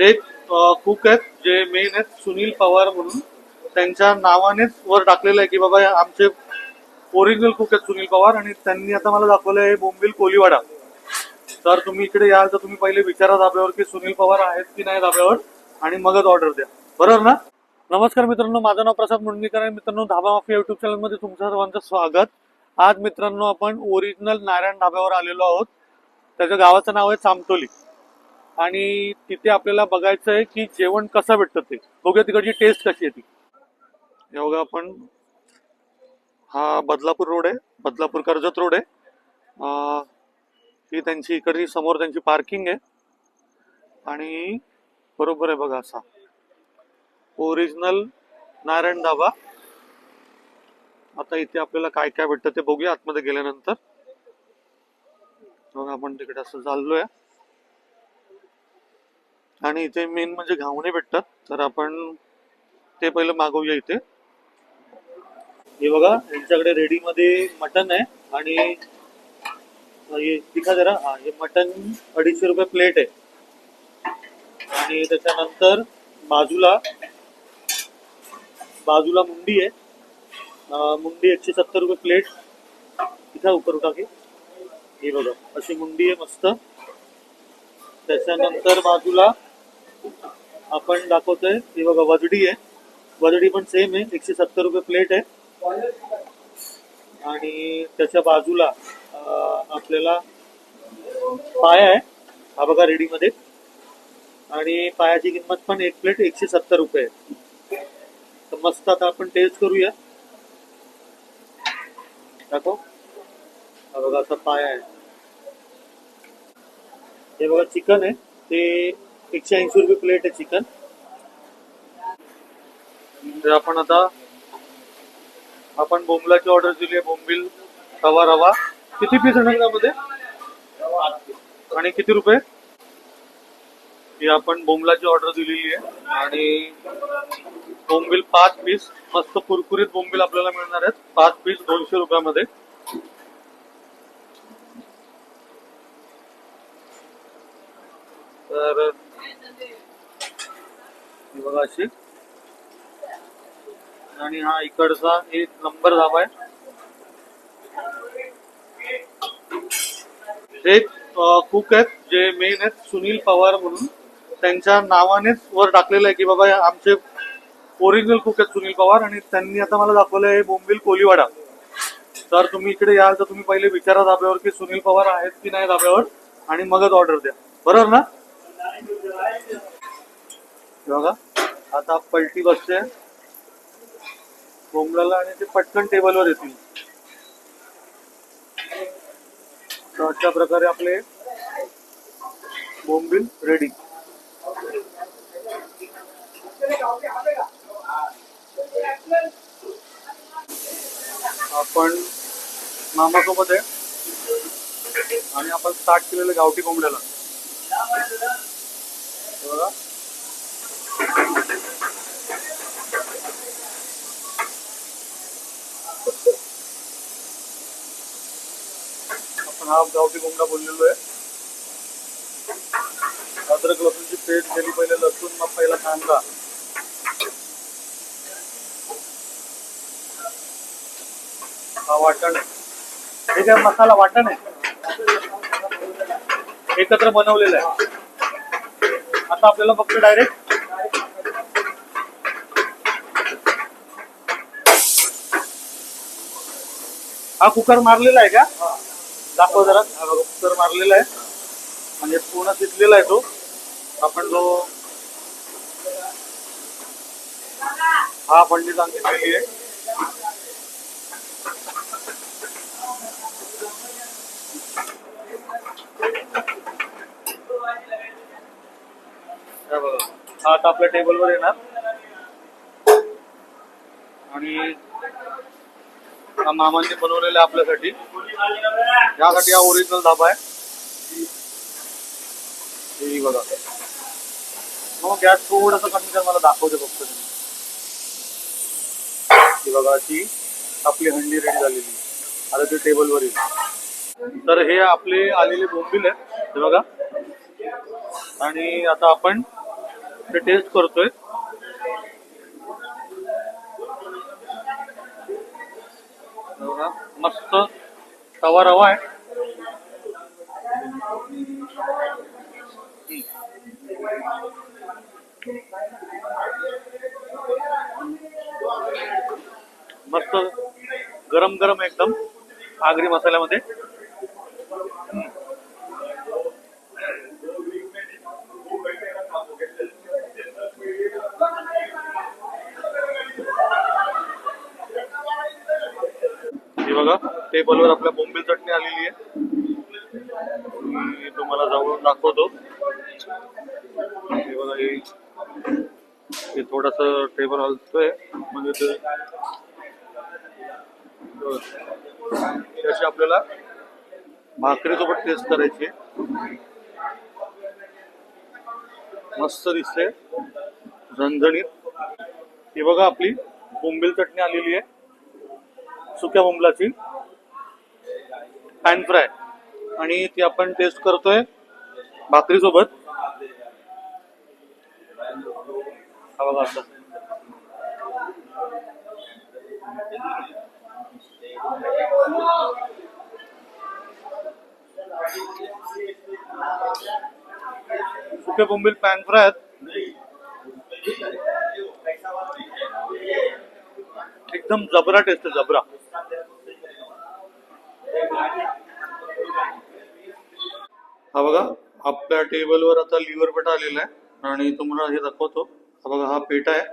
एक कुक आहेत जे मेन आहेत सुनील पवार म्हणून. त्यांच्या नावानेच वर टाकलेलं आहे की बाबा आमचे ओरिजिनल कुक आहेत सुनील पवार आणि त्यांनी आता मला दाखवलं आहे बोंबिल कोलीवाडा. तर तुम्ही इकडे याल तर तुम्ही पहिले विचारा धाब्यावर की सुनील पवार आहेत की नाही धाब्यावर आणि मगच ऑर्डर द्या. बरोबर ना? नमस्कार मित्रांनो माझं नाव प्रसाद मुंडणीकर आहे. मित्रांनो धाबा माफी युट्यूब चॅनलमध्ये तुमचं सर्वांचं स्वागत. आज मित्रांनो आपण ओरिजिनल नारायण धाब्यावर आलेलो आहोत. त्याच्या गावाचं नाव आहे चामटोली. आणि तिथे आपल्याला बघायचं आहे की जेवण कसं भेटतं ते. बघूया तिकडची टेस्ट कशी आहे ती. बघा आपण. हा बदलापूर रोड आहे. बदलापूर कर्जत रोड आहे. ही त्यांची इकडची समोर त्यांची पार्किंग आहे. आणि बरोबर आहे बघा असा. ओरिजिनल नारायण धाबा आता इथे आपल्याला काय काय भेटतं ते बघूया आतमध्ये गेल्यानंतर. बघा आपण तिकडे असं चाललोय. आणि इथे मेन म्हणजे घावणे भेटतात. तर आपण ते पहिलं मागवूया इथे. हे बघा यांच्याकडे रेडी मध्ये मटन आहे आणि हे दिखा जरा हा हे मटन अडीचशे रुपये प्लेट आहे. आणि त्याच्यानंतर बाजूला बाजूला मुंडी आहे. मुंडी एकशे सत्तर रुपये प्लेट इथं उपर टाके. हे बघा अशी मुंडी आहे मस्त. त्याच्यानंतर बाजूला आपण दाखवतोय. हे बघा वजडी आहे. वजडी पण सेम आहे. एकशे सत्तर रुपये प्लेट आहे. आणि त्याच्या बाजूला आपल्याला पाया आहे. हा बघा रेडीमध्ये आणि पायाची किंमत पण एक प्लेट एकशे सत्तर रुपये आहे. तर मस्त आता आपण टेस्ट करूया. दाखव. हा बघा असा पाया आहे. हे बघा चिकन आहे. ते एकशे ऐंशी रुपये प्लेट आहे चिकन तर म्हणजे आपण आता आपण बोंबलाची ऑर्डर दिली आहे बोंबील रवा रवा. किती पीस येणार त्यामध्ये? आणि किती रुपये? ही आपण बोंबलाची ऑर्डर दिलेली आहे. आणि बोंबील पाच पीस मस्त कुरकुरीत बोंबील आपल्याला मिळणार आहेत. पाच पीस दोनशे रुपयामध्ये. तर बघा अशी. आणि हा इकडचा एक नंबर धाबा आहे. हे कुक आहेत जे मेन आहेत सुनील पवार म्हणून. त्यांच्या नावानेच वर टाकलेलं आहे की बाबा आमचे ओरिजिनल कुक आहेत सुनील पवार आणि त्यांनी आता मला दाखवलं आहे बोंबील कोलीवाडा. तर तुम्ही इकडे याल तर तुम्ही पहिले विचारा धाब्यावर की सुनील पवार आहेत की नाही धाब्यावर आणि मगच ऑर्डर द्या. बरोबर ना? बघा. आता पलटी बसते. बोंबलाला आणि ते पटकन टेबलवर येतील. तर अशा प्रकारे आपले बोंबील रेडी आपण मामासोबत आहे. आणि आपण स्टार्ट केलेलं गावठी कोंबड्याला बघा. आपण हा गावठी कोंबडा बोललेलो आहे. अद्रक लसूणची पेस्ट केली पहिले लसूण मग पहिला कांदा. हा वाटण आहे. हे काय मसाला वाटण आहे एकत्र बनवलेलं आहे. आता आपल्याला फक्त डायरेक्ट हा कुकर मारलेला आहे का? दाखव जरा. हा बघा कुकर मारलेला आहे. म्हणजे पूर्ण शिजलेला आहे तो. आपण जो हा पंडित सांगितलेली आहे. हा आता आपल्या टेबलवर येणार. आणि मामांनी बनवलेला आहे आपल्यासाठी. यासाठी हा ओरिजिनल धाबा आहे. बघा. मग गॅस थोडस कमी कर मला दाखवते फक्त. तुम्ही. बघा अशी आपली हंडी रेडी झालेली आता ते टेबलवर येईल. तर हे आपले आलेले बोंबील आहेत हे बघा. आणि आता आपण ते टेस्ट करतोय. मस्त तवा रवा आहे. मस्त गरम गरम एकदम आगरी मसाल्यामध्ये. बघा. टेबलवर आपल्या बोंबील चटणी आलेली आहे. मी तुम्हाला जवळून दाखवतो. हे बघा हे थोडस टेबल हलतोय. म्हणजे ते अशी आपल्याला भाकरीसोबत टेस्ट करायची मस्त दिसते झणझणीत. ही बघा आपली बोंबील चटणी आलेली आहे. सुक्या बोंबलाची. पॅन फ्राय आणि ती आपण टेस्ट करतोय भाकरीसोबत. हा बघा असं सुके बोंबील पॅन फ्राय आहेत. एकदम जबरा टेस्ट आहे जबरा. हा बघा आपल्या टेबलवर आता लिव्हर पेटा आलेला आहे. आणि तुम्हाला हे दाखवतो. हा बघा हा पेटा आहे.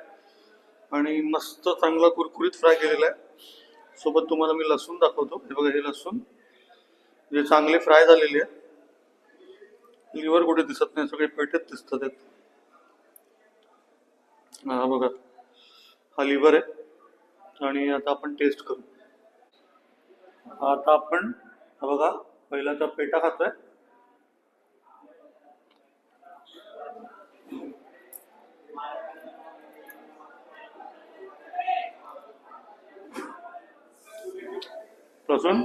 आणि मस्त चांगला कुरकुरीत फ्राय केलेला आहे. सोबत तुम्हाला मी लसूण दाखवतो. हे बघा हे लसूण. जे चांगले फ्राय झालेले आहे लिव्हर कुठे दिसत नाही सगळे पेटेत दिसतात आहेत. हा बघा हा लिव्हर आहे. आणि आता आपण टेस्ट करू. आता आपण हा बघा पहिल्याचा पेटा खातोय. लसूण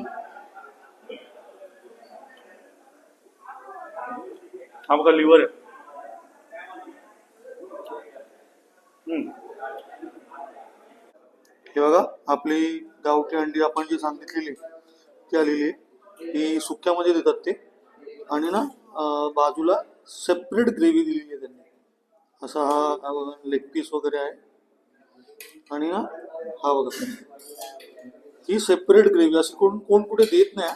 हा बघा लिव्हर आहे. हम्म. हे बघा आपली गावठी अंडी आपण जी सांगितलेली सुक्या आलेली आहे. ती सुक्यामध्ये देतात ते. आणि ना बाजूला सेपरेट ग्रेव्ही दिलेली आहे त्यांनी. असा हा लेग पीस वगैरे आहे. आणि ना हा बघा. ही सेपरेट ग्रेव्ही अशी कोण कोण कुठे देत नाही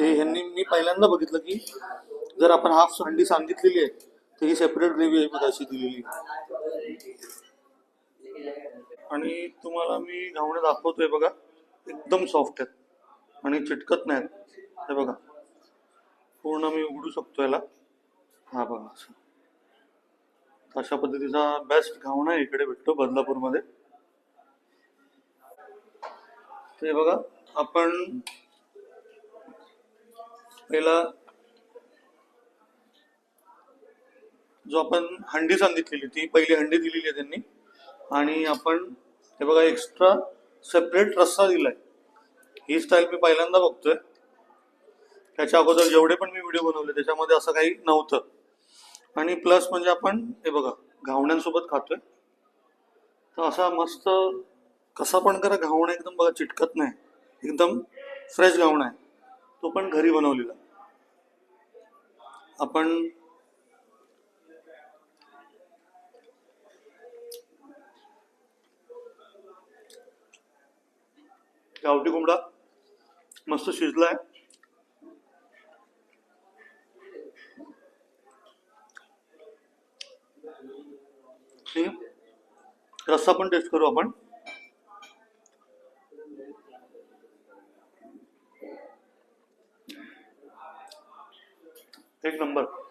हे. ह्यांनी मी पहिल्यांदा बघितलं की जर आपण हाफ हंडी सांगितलेली आहे तर ही सेपरेट ग्रेव्ही आहे बघा अशी दिलेली. आणि तुम्हाला मी घावणे दाखवतोय बघा एकदम सॉफ्ट आहेत आणि चिटकत नाहीत. हे बघा. पूर्ण मी उघडू शकतो याला. हा बघा असं. अशा पद्धतीचा बेस्ट घावणा इकडे भेटतो बदलापूरमध्ये. ते बघा आपण पहिला जो आपण हंडी सांगितलेली ती पहिली हंडी दिलेली आहे त्यांनी. आणि आपण हे बघा एक्स्ट्रा सेपरेट रस्सा दिलाय. ही स्टाईल मी पहिल्यांदा बघतोय. त्याच्या अगोदर जेवढे पण मी व्हिडिओ बनवले त्याच्यामध्ये असं काही नव्हतं. आणि प्लस म्हणजे आपण हे बघा घावण्यांसोबत खातोय. तर असा मस्त कसा पण करा घावणा एकदम बघा चिटकत नाही. एकदम फ्रेश घावणा आहे. तो पण घरी बनवलेला. आपण गावठी कोंबडा मस्त शिजला है। रस्सा पण टेस्ट करू आपण। एक नंबर।